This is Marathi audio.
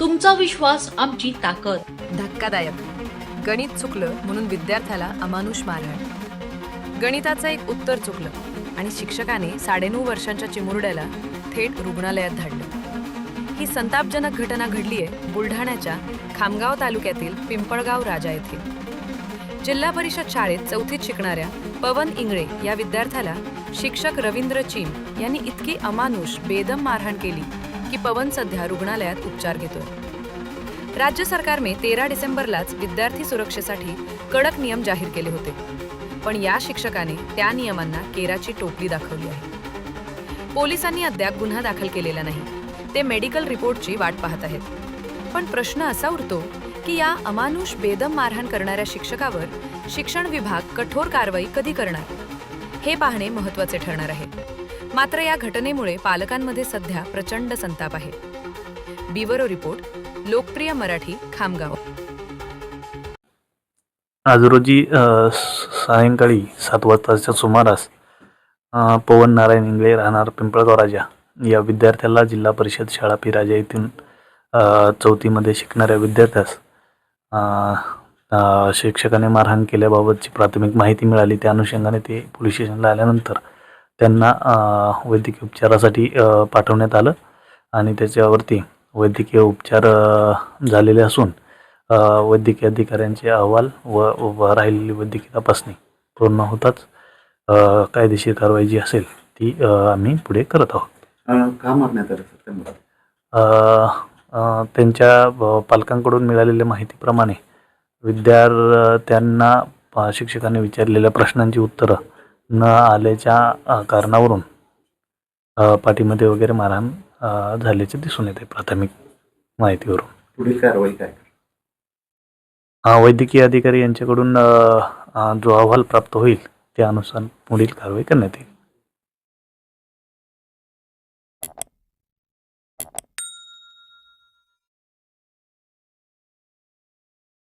तुमचा विश्वास आमची ताकद. धक्कादायक. गणित चुकलं म्हणून विद्यार्थ्याला अमानुष मारहाण गणिताचं एक उत्तर चुकलं आणि शिक्षकाने साडेनऊ वर्षांच्या चिमुरड्याला थेट रुग्णालयात धाडलं. ही संतापजनक घटना घडली आहे बुलढाण्याच्या खामगाव तालुक्यातील पिंपळगाव राजा येथील जिल्हा परिषद शाळेत चौथीत शिकणाऱ्या पवन इंगळे या विद्यार्थ्याला शिक्षक रवींद्र चीम यांनी इतकी अमानुष बेदम मारहाण केली की पवन सध्या रुग्णालयात उपचार घेतोय. राज्य सरकारने तेरा डिसेंबरलाच विद्यार्थी सुरक्षेसाठी कडक नियम जाहीर केले होते. पण या शिक्षकाने त्या नियमांना केराची टोपली दाखवली आहे. पोलिसांनी अद्याप गुन्हा दाखल केलेला नाही. ते मेडिकल रिपोर्टची वाट पाहत आहेत. पण प्रश्न असा उरतो की या अमानुष बेदम मारहाण करणाऱ्या शिक्षकावर शिक्षण विभाग कठोर कारवाई कधी करणार? हे पाहणे महत्त्वाचे ठरणार आहे. मात्र या घटनेमुळे पालकांमध्ये सध्या प्रचंड संताप आहे. बिवरो रिपोर्ट लोकप्रिय मराठी खामगाव. आज रोजी स- सायंकाळी सात वाजताच्या सुमारास पवन नारायण इंगळे राहणार पिंपळगाव राजा. या विद्यार्थ्याला जिल्हा परिषद शाळा पिराजा येथून चौथीमध्ये शिकणाऱ्या विद्यार्थ्यास शिक्षकाने मारहाण केल्याबाबतची प्राथमिक माहिती मिळाली. त्या अनुषंगाने ते पोलीस स्टेशनला आल्यानंतर त्यांना वैद्यकीय उपचारासाठी पाठवण्यात आलं. आणि त्याच्यावरती वैद्यकीय उपचार झालेले असून वैद्यकीय अधिकाऱ्यांचे अहवाल व व राहिलेली वैद्यकीय तपासणी पूर्ण होताच कायदेशीर कारवाई जी असेल ती आम्ही पुढे करत आहोत. का मारण्यात आलं त्यांच्या पालकांकडून मिळालेल्या माहितीप्रमाणे विद्यार्थ्यांना शिक्षकाने विचारलेल्या प्रश्नांची उत्तरं न आल्याच्या कारणावरून पाठीमध्ये वगैरे मारहाण झाल्याचे दिसून येते प्राथमिक माहितीवरून. पुढील कारवाई काय? वैद्यकीय अधिकारी यांच्याकडून जो अहवाल प्राप्त होईल त्यानुसार पुढील कारवाई करण्यात येईल.